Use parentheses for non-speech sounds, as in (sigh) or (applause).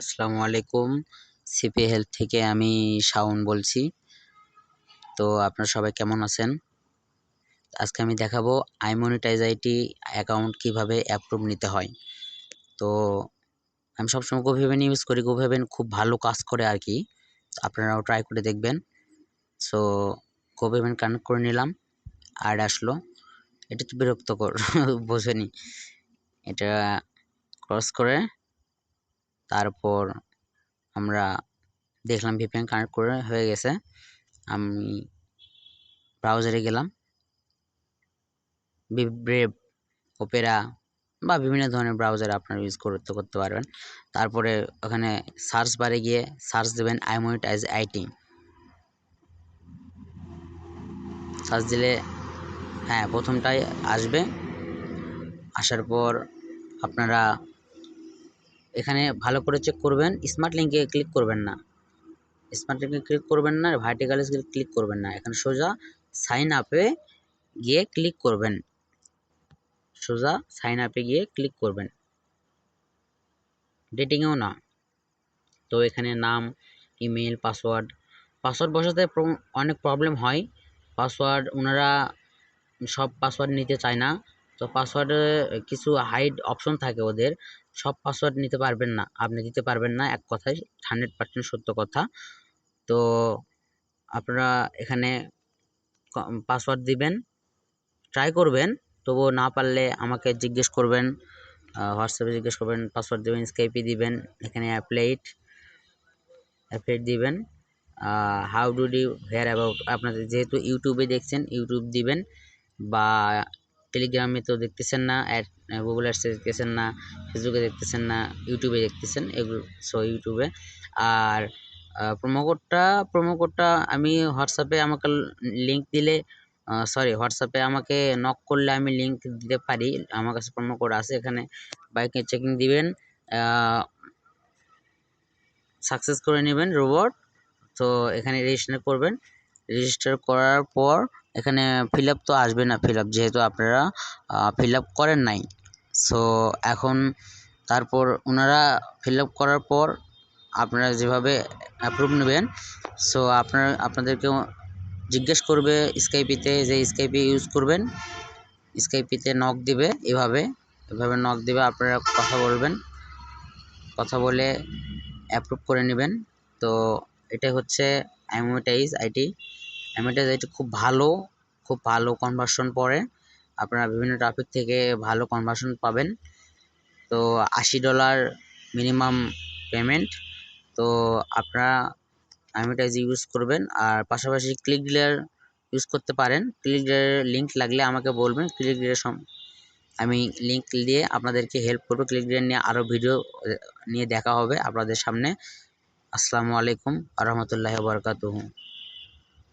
আসসালামু আলাইকুম। CP health থেকে আমি শাওন বলছি। তো আপনারা সবাই কেমন আছেন? আজকে আমি দেখাবো আইমনিটাইজ আইটি অ্যাকাউন্ট কীভাবে অ্যাপ্রুভ নিতে হয়। তো আমি সবসময় গোভেভেন ইউজ করি। গোভেবেন খুব ভালো কাজ করে আর কি। আপনারাও ট্রাই করে দেখবেন। সো গোভেবেন কানেক্ট করে নিলাম। আর আসলো। এটা তো বিরক্তকর, (laughs) বোঝেনি। এটা ক্রস করে তারপর আমরা দেখলাম ভিপিএন কানেক্ট করে হয়ে গেছে। আমি ব্রাউজারে গেলাম। ব্রেভ ওপেরা বা বিভিন্ন ধরনের ব্রাউজার আপনারা ইউজ করতে করতে পারবেন। তারপরে ওখানে সার্চ বারে গিয়ে সার্চ দেবেন আইমনিটাইজ আইটি সার্চ দিলে হ্যাঁ প্রথমটাই আসবে। আসার পর আপনারা এখানে ভালো করে চেক করবেন স্মার্ট লিঙ্কে ক্লিক করবেন না। স্মার্ট লিঙ্কে ক্লিক করবেন না ভার্টিক্যাল ক্লিক করবেন না। এখানে সোজা সাইন আপে গিয়ে ক্লিক করবেন। সোজা সাইন আপে গিয়ে ক্লিক করবেন। ডেটিংয়েও না। তো এখানে নাম ইমেল পাসওয়ার্ড পাসওয়ার্ড বসাতে অনেক প্রবলেম হয়। পাসওয়ার্ড ওনারা সব পাসওয়ার্ড নিতে চায় না। তো পাসওয়ার্ডে কিছু হাইড অপশন থাকে ওদের। সব পাসওয়ার্ড নিতে পারবেন না। আপনি দিতে পারবেন না এক কথায় হান্ড্রেড পার্সেন্ট সত্য কথা। তো আপনারা এখানে পাসওয়ার্ড দিবেন ট্রাই করবেন, তবুও না পারলে আমাকে জিজ্ঞেস করবেন হোয়াটসঅ্যাপে জিজ্ঞেস করবেন পাসওয়ার্ড দেবেন স্কাইপি দিবেন, এখানে অ্যাপ্লাইট অ্যাপ্লাইট দিবেন। How do the hear about আপনাদের যেহেতু ইউটিউবে দেখছেন ইউটিউব দিবেন, বা টেলিগ্রামে তো দেখতেছেন না অ্যাড গুগল অ্যাডসে দেখতেছেন না ফেসবুকে দেখতেছেন না ইউটিউবে দেখতেছেন, এগুলো সো ইউটিউবে আর প্রোমো কোডটা প্রোমো কোডটা আমি হোয়াটসঅ্যাপে আমাকে লিঙ্ক দিলে সরি হোয়াটসঅ্যাপে আমাকে নক করলে আমি লিঙ্ক দিতে পারি। আমার কাছে প্রোমো কোড আছে এখানে বাইকে চেকিং দিবেন সাকসেস করে নেবেন রোবট তো এখানে রেজিস্টার করবেন। রেজিস্টার করার পর এখানে ফিল আপ তো আসবে না ফিল আপ যেহেতু আপনারা ফিল আপ করেন নাই। সো এখন তারপর ওনারা ফিল আপ করার পর আপনারা যেভাবে অ্যাপ্রুভ নেবেন সো আপনার আপনাদেরকে জিজ্ঞেস করবে স্কাইপিতে যে স্কাইপি ইউজ করবেন। স্কাইপিতে নক দিবে এভাবে এভাবে নক দিবে, আপনারা কথা বলবেন, কথা বলে অ্যাপ্রুভ করে নেবেন। তো এটা হচ্ছে অ্যামোটাইজ আইটি অ্যামোটাইজ আইটি খুব ভালো খুব ভালো কনভার্সন পড়ে। আপনারা বিভিন্ন ট্রাফিক থেকে ভালো কনভার্সন পাবেন। তো আশি ডলার মিনিমাম পেমেন্ট তো আপনারা অ্যামোটাইজ ইউজ করবেন আর পাশাপাশি ক্লিক ডিলার ইউজ করতে পারেন। ক্লিক ডিলারের লিঙ্ক লাগলে আমাকে বলবেন। ক্লিক ডিলার আমি লিঙ্ক দিয়ে আপনাদেরকে হেল্প করব। ক্লিক ডিলার নিয়ে আরও ভিডিও নিয়ে দেখা হবে আপনাদের সামনে। আসসালামু আলাইকুম আ রহমতুল্লাহ